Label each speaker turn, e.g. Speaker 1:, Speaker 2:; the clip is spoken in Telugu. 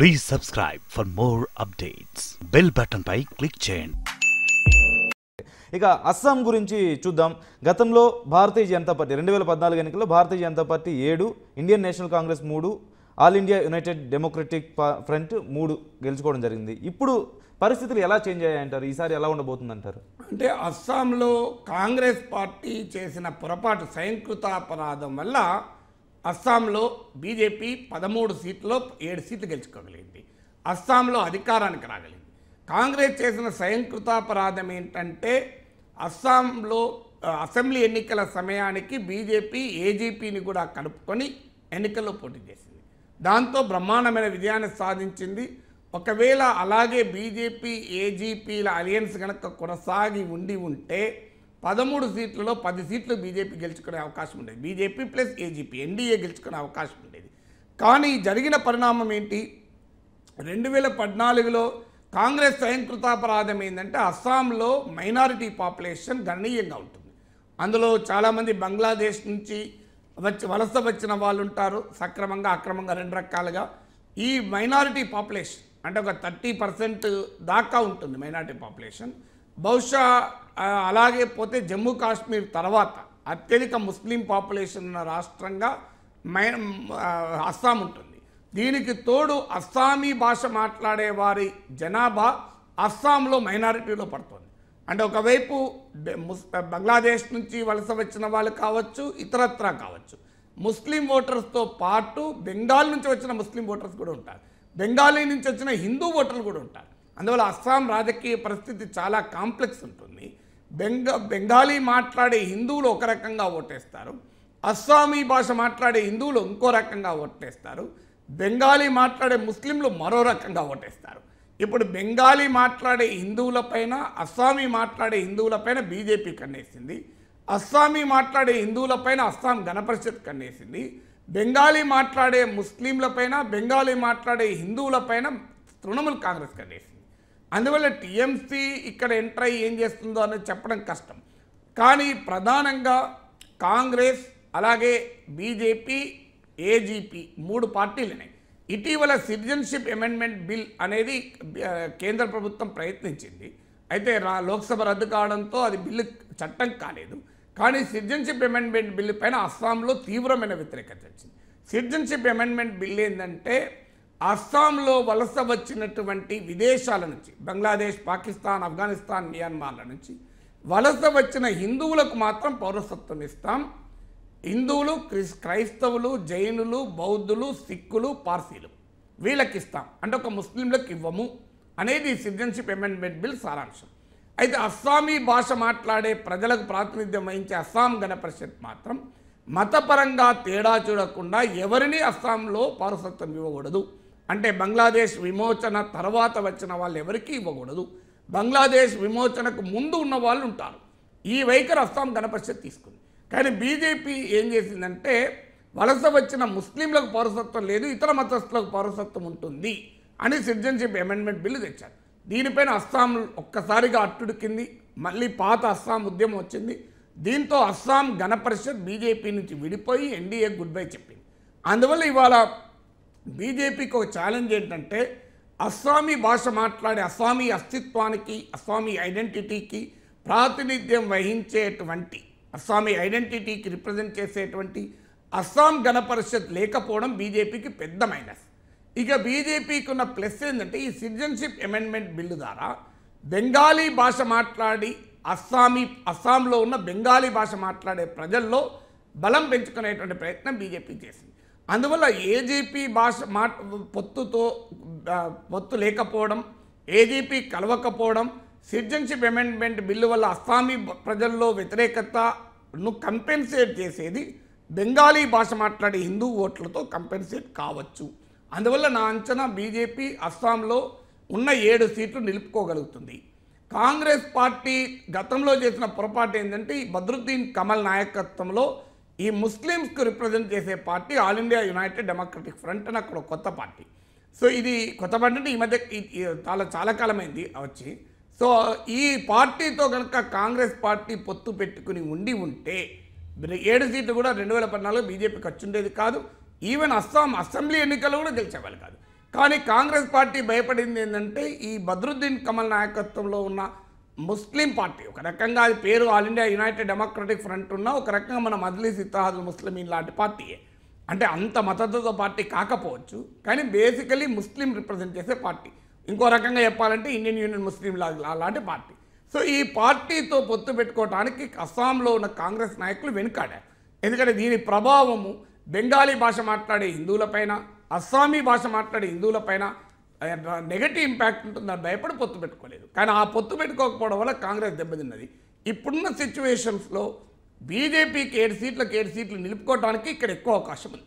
Speaker 1: Please subscribe for more updates bell button pi click చేయండి.
Speaker 2: ఇక అస్సాం గురించి చూద్దాం. గతంలో భారతీయ జనతా పార్టీ రెండు వేల పద్నాలుగు ఎన్నికల్లో భారతీయ జనతా పార్టీ ఏడు ఇండియన్ నేషనల్ కాంగ్రెస్ మూడు All India United Democratic Front మూడు గెలుచుకోవడం జరిగింది. ఇప్పుడు పరిస్థితులు ఎలా చేంజ్ అయ్యాయంటారు? ఈసారి ఎలా ఉండబోతుంది అంటారు
Speaker 3: అంటే అస్సాంలో కాంగ్రెస్ పార్టీ చేసిన పొరపాటు స్వయంకృతాపరాధం వల్ల అస్సాంలో బీజేపీ పదమూడు సీట్లో ఏడు సీట్లు గెలుచుకోగలిగింది అస్సాంలో అధికారానికి రాగలిగింది కాంగ్రెస్ చేసిన స్వయంకృతాపరాధం ఏంటంటే అస్సాంలో అసెంబ్లీ ఎన్నికల సమయానికి బీజేపీ ఏజీపీని కూడా కలుపుకొని ఎన్నికల్లో పోటీ చేసింది. దాంతో బ్రహ్మాండమైన విజయాన్ని సాధించింది. ఒకవేళ అలాగే బీజేపీ ఏజీపీల అలయన్స్ కనుక కొనసాగి ఉండి ఉంటే పదమూడు సీట్లలో పది సీట్లు బీజేపీ గెలుచుకునే అవకాశం ఉండేది. బీజేపీ ప్లస్ ఏజీపీ ఎన్డీఏ గెలుచుకునే అవకాశం ఉండేది. కానీ జరిగిన పరిణామం ఏంటి? రెండు వేల పద్నాలుగులో కాంగ్రెస్ స్వయంకృతాపరాధం ఏంటంటే అస్సాంలో మైనారిటీ పాపులేషన్ గణనీయంగా ఉంటుంది. అందులో చాలామంది బంగ్లాదేశ్ నుంచి వచ్చి వలస వచ్చిన వాళ్ళు ఉంటారు. సక్రమంగా అక్రమంగా రెండు రకాలుగా. ఈ మైనారిటీ పాపులేషన్ అంటే ఒక థర్టీ పర్సెంట్ దాకా ఉంటుంది మైనారిటీ పాపులేషన్. బహుశా అలాగే పోతే జమ్మూ కాశ్మీర్ తర్వాత అత్యధిక ముస్లిం పాపులేషన్ ఉన్న రాష్ట్రంగా మై అస్సాం ఉంటుంది. దీనికి తోడు అస్సామీ భాష మాట్లాడే వారి జనాభా అస్సాంలో మైనారిటీలో పడుతుంది. అంటే ఒకవైపు బంగ్లాదేశ్ నుంచి వలస వచ్చిన వాళ్ళు కావచ్చు ఇతరత్రా కావచ్చు. ముస్లిం ఓటర్స్తో పాటు బెంగాల్ నుంచి వచ్చిన ముస్లిం ఓటర్స్ కూడా ఉంటారు. బెంగాలీ నుంచి వచ్చిన హిందూ ఓటర్లు కూడా ఉంటారు. అందువల్ల అస్సాం రాజకీయ పరిస్థితి చాలా కాంప్లెక్స్ ఉంటుంది. బెంగ బెంగాలీ మాట్లాడే హిందువులు ఒక రకంగా ఓటేస్తారు. అస్సామీ భాష మాట్లాడే హిందువులు ఇంకో రకంగా ఓటేస్తారు. బెంగాలీ మాట్లాడే ముస్లింలు మరో రకంగా ఓటేస్తారు. ఇప్పుడు బెంగాలీ మాట్లాడే హిందువులపైన అస్సామీ మాట్లాడే హిందువులపైన బీజేపీ కన్నేసింది. అస్సామీ మాట్లాడే హిందువులపైన అస్సాం గణపరిషత్ కన్నేసింది. బెంగాలీ మాట్లాడే ముస్లింలపైన బెంగాలీ మాట్లాడే హిందువులపైన తృణమూల్ కాంగ్రెస్ కన్నేసింది. అందువల్ల టీఎంసీ ఇక్కడ ఎంటర్ అయ్యి ఏం చేస్తుందో అనేది చెప్పడం కష్టం. కానీ ప్రధానంగా కాంగ్రెస్ అలాగే బీజేపీ ఏజీపీ మూడు పార్టీలనే ఇటీవల సిటిజన్షిప్ అమెండ్మెంట్ బిల్ అనేది కేంద్ర ప్రభుత్వం ప్రయత్నించింది. అయితే రా లోక్సభ రద్దు కావడంతో అది బిల్లు చట్టం కాలేదు. కానీ సిటిజన్షిప్ అమెండ్మెంట్ బిల్లు పైన అస్సాంలో తీవ్రమైన వ్యతిరేకత వచ్చింది. సిటిజన్షిప్ అమెండ్మెంట్ బిల్ ఏంటంటే అస్సాంలో వలస వచ్చినటువంటి విదేశాల నుంచి బంగ్లాదేశ్ పాకిస్తాన్ ఆఫ్ఘనిస్తాన్ మియాన్మార్ల నుంచి వలస వచ్చిన హిందువులకు మాత్రం పౌరసత్వం ఇస్తాం. హిందువులు క్రిస్ క్రైస్తవులు జైనులు బౌద్ధులు సిక్కులు పార్సీలు వీళ్ళకి ఇస్తాం అంటే ఒక ముస్లింలకు ఇవ్వము అనేది సిటిజన్షిప్ అమెండ్మెంట్ బిల్ సారాంశం. అయితే అస్సామీ భాష మాట్లాడే ప్రజలకు ప్రాతినిధ్యం వహించే అస్సాం గణ పరిషత్ మాత్రం మతపరంగా తేడా చూడకుండా ఎవరిని అస్సాంలో పౌరసత్వం ఇవ్వకూడదు. అంటే బంగ్లాదేశ్ విమోచన తర్వాత వచ్చిన వాళ్ళు ఎవరికీ ఇవ్వకూడదు. బంగ్లాదేశ్ విమోచనకు ముందు ఉన్న వాళ్ళు ఉంటారు. ఈ వైఖరి అస్సాం గణపరిషత్ తీసుకుంది. కానీ బీజేపీ ఏం చేసిందంటే వలస వచ్చిన ముస్లింలకు పౌరసత్వం లేదు ఇతర మతస్థులకు పౌరసత్వం ఉంటుంది అని సిటిజన్షిప్ అమెండ్మెంట్ బిల్లు తెచ్చారు. దీనిపైన అస్సాం ఒక్కసారిగా అట్టుడికింది. మళ్ళీ పాత అస్సాం ఉద్యమం వచ్చింది. దీంతో అస్సాం గణపరిషత్ బీజేపీ నుంచి విడిపోయి ఎన్డీఏ గుడ్ బై చెప్పింది. అందువల్ల ఇవాళ బీజేపీకి ఒక ఛాలెంజ్ ఏంటంటే అస్సామీ భాష మాట్లాడే అస్సామీ అస్తిత్వానికి అస్సామీ ఐడెంటిటీకి ప్రాతినిధ్యం వహించేటువంటి అస్సామీ ఐడెంటిటీకి రిప్రజెంట్ చేసేటువంటి అస్సాం గణపరిషత్ లేకపోవడం బీజేపీకి పెద్ద మైనస్ ఇక బీజేపీకి ఉన్న ప్లస్ ఏంటంటే ఈ సిటిజన్షిప్ అమెండ్మెంట్ బిల్లు ద్వారా బెంగాలీ భాష మాట్లాడి అస్సామీ అస్సాంలో ఉన్న బెంగాలీ భాష మాట్లాడే ప్రజల్లో బలం పెంచుకునేటువంటి ప్రయత్నం బీజేపీ చేసింది. అందువల్ల ఏజీపీ భాష మా పొత్తుతో పొత్తు లేకపోవడం ఏజీపీ కలవకపోవడం సిటిజన్షిప్ అమెండ్మెంట్ బిల్లు వల్ల అస్సామీ ప్రజల్లో వ్యతిరేకతను కంపెన్సేట్ చేసేది బెంగాలీ భాష మాట్లాడే హిందూ ఓట్లతో కంపెన్సేట్ కావచ్చు. అందువల్ల నా అంచనా బీజేపీ అస్సాంలో ఉన్న ఏడు సీట్లు నిలుపుకోగలుగుతుంది. కాంగ్రెస్ పార్టీ గతంలో చేసిన పొరపాటు ఏంటంటే ఈ బద్రుద్దీన్ కమల్ నాయకత్వంలో ఈ ముస్లిమ్స్కు రిప్రజెంట్ చేసే party All India United Democratic Front అని అక్కడ కొత్త పార్టీ. సో ఇది కొత్త పార్టీ అంటే ఈ మధ్య చాలా చాలా కాలమైంది వచ్చి. సో ఈ పార్టీతో కనుక కాంగ్రెస్ పార్టీ పొత్తు పెట్టుకుని ఉండి ఉంటే ఏడు సీట్లు కూడా రెండు వేల పద్నాలుగు బీజేపీకి వచ్చుండేది కాదు. ఈవెన్ అస్సాం అసెంబ్లీ ఎన్నికల్లో కూడా గెలిచేవాళ్ళు కాదు. కానీ కాంగ్రెస్ పార్టీ భయపడింది ఏంటంటే ఈ బద్రుద్దీన్ కమల్ నాయకత్వంలో ఉన్న ముస్లిం పార్టీ. ఒక రకంగా అది పేరు All India United Democratic Front ఉన్న ఒక రకంగా మన మజ్లీస్ ఇత్తహాదుల్ ముస్లిమీన్ లాంటి పార్టీయే. అంటే అంత మతతో పార్టీ కాకపోవచ్చు కానీ బేసికలీ ముస్లిం రిప్రజెంట్ చేసే పార్టీ. ఇంకో రకంగా చెప్పాలంటే ఇండియన్ యూనియన్ ముస్లిం లాంటి పార్టీ. సో ఈ పార్టీతో పొత్తు పెట్టుకోవడానికి అస్సాంలో ఉన్న కాంగ్రెస్ నాయకులు వెనుకాడారు ఎందుకంటే దీని ప్రభావము బెంగాలీ భాష మాట్లాడే హిందువులపైన అస్సామీ భాష మాట్లాడే హిందువులపైన నెగటివ్ ఇంపాక్ట్ ఉంటుందని భయపడి పొత్తు పెట్టుకోలేదు. కానీ ఆ పొత్తు పెట్టుకోకపోవడం వల్ల కాంగ్రెస్ దెబ్బతిన్నది. ఇప్పుడున్న సిచ్యువేషన్స్లో బీజేపీకి ఏడు సీట్లకు ఏడు సీట్లు నిలుపుకోవడానికి ఇక్కడ ఎక్కువ అవకాశం ఉంది.